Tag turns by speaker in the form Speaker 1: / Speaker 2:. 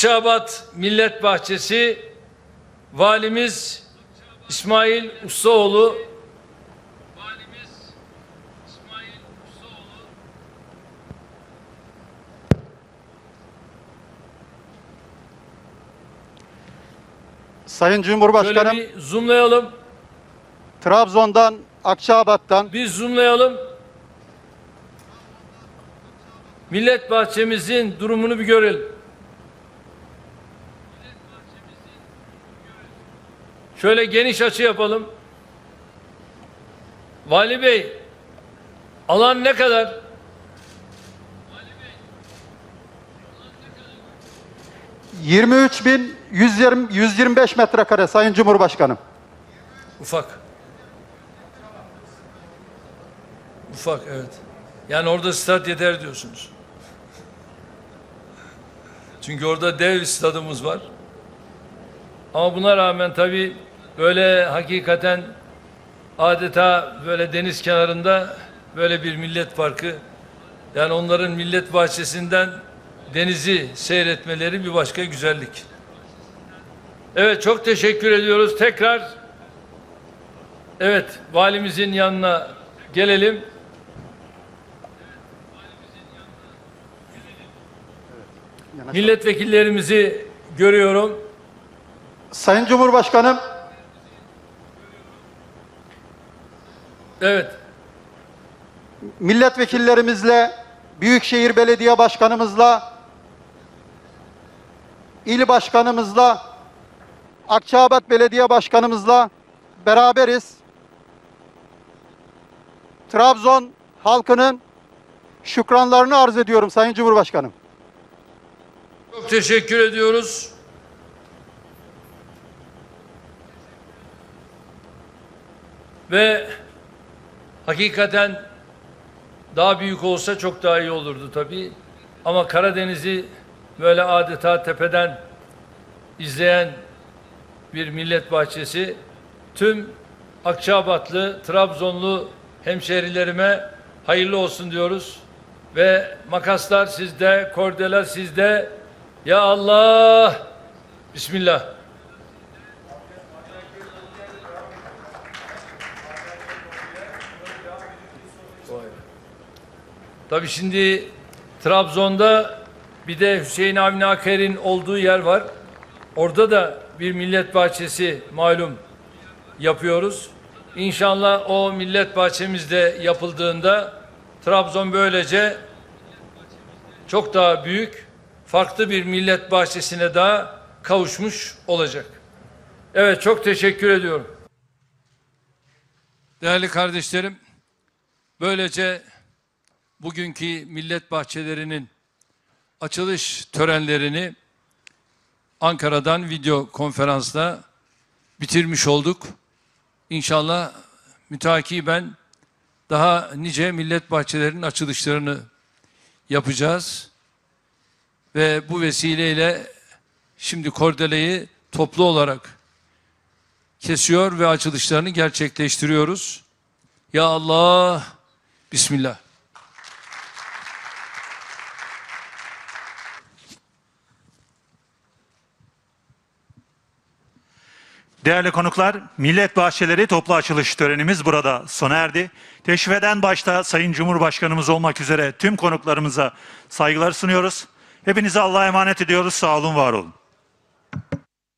Speaker 1: Akçaabat Millet Bahçesi Valimiz İsmail Ustaoğlu Valimiz İsmail Ustaoğlu
Speaker 2: Sayın
Speaker 1: Şöyle
Speaker 2: Cumhurbaşkanım,
Speaker 1: bir zoomlayalım.
Speaker 2: Trabzon'dan, Akçabat'tan,
Speaker 1: Bir zoomlayalım. Millet bahçemizin durumunu bir görelim. Şöyle geniş açı yapalım. Vali Bey, alan ne kadar?
Speaker 2: 23.125 metrekare Sayın Cumhurbaşkanım.
Speaker 1: Ufak. Ufak evet. Yani orada stat yeter diyorsunuz. Çünkü orada dev stadımız var. Ama buna rağmen tabii böyle hakikaten adeta böyle deniz kenarında böyle bir millet parkı yani onların millet bahçesinden denizi seyretmeleri bir başka güzellik. Evet çok teşekkür ediyoruz. Tekrar Evet, valimizin yanına gelelim. Milletvekillerimizi görüyorum.
Speaker 2: Sayın Cumhurbaşkanım,
Speaker 1: Evet,
Speaker 2: milletvekillerimizle, Büyükşehir Belediye Başkanımızla, il başkanımızla, Akçabat Belediye Başkanımızla beraberiz. Trabzon halkının şükranlarını arz ediyorum Sayın Cumhurbaşkanım.
Speaker 1: çok teşekkür ediyoruz. Ve hakikaten daha büyük olsa çok daha iyi olurdu tabii. Ama Karadeniz'i böyle adeta tepeden izleyen bir millet bahçesi tüm Akçabatlı, Trabzonlu hemşerilerime hayırlı olsun diyoruz. Ve makaslar sizde, kordeler sizde. Ya Allah! Bismillah. Tabii şimdi Trabzon'da bir de Hüseyin Avni Aker'in olduğu yer var. Orada da bir millet bahçesi malum yapıyoruz. İnşallah o millet bahçemizde yapıldığında Trabzon böylece çok daha büyük, farklı bir millet bahçesine daha kavuşmuş olacak. Evet çok teşekkür ediyorum. Değerli kardeşlerim, böylece bugünkü millet bahçelerinin açılış törenlerini Ankara'dan video konferansla bitirmiş olduk. İnşallah mütakiben daha nice millet bahçelerinin açılışlarını yapacağız. Ve bu vesileyle şimdi kordeleyi toplu olarak kesiyor ve açılışlarını gerçekleştiriyoruz. Ya Allah, Bismillah.
Speaker 3: Değerli konuklar, Millet Bahçeleri toplu açılış törenimiz burada sona erdi. Teşrif eden başta Sayın Cumhurbaşkanımız olmak üzere tüm konuklarımıza saygılar sunuyoruz. Hepinize Allah'a emanet ediyoruz. Sağ olun, var olun.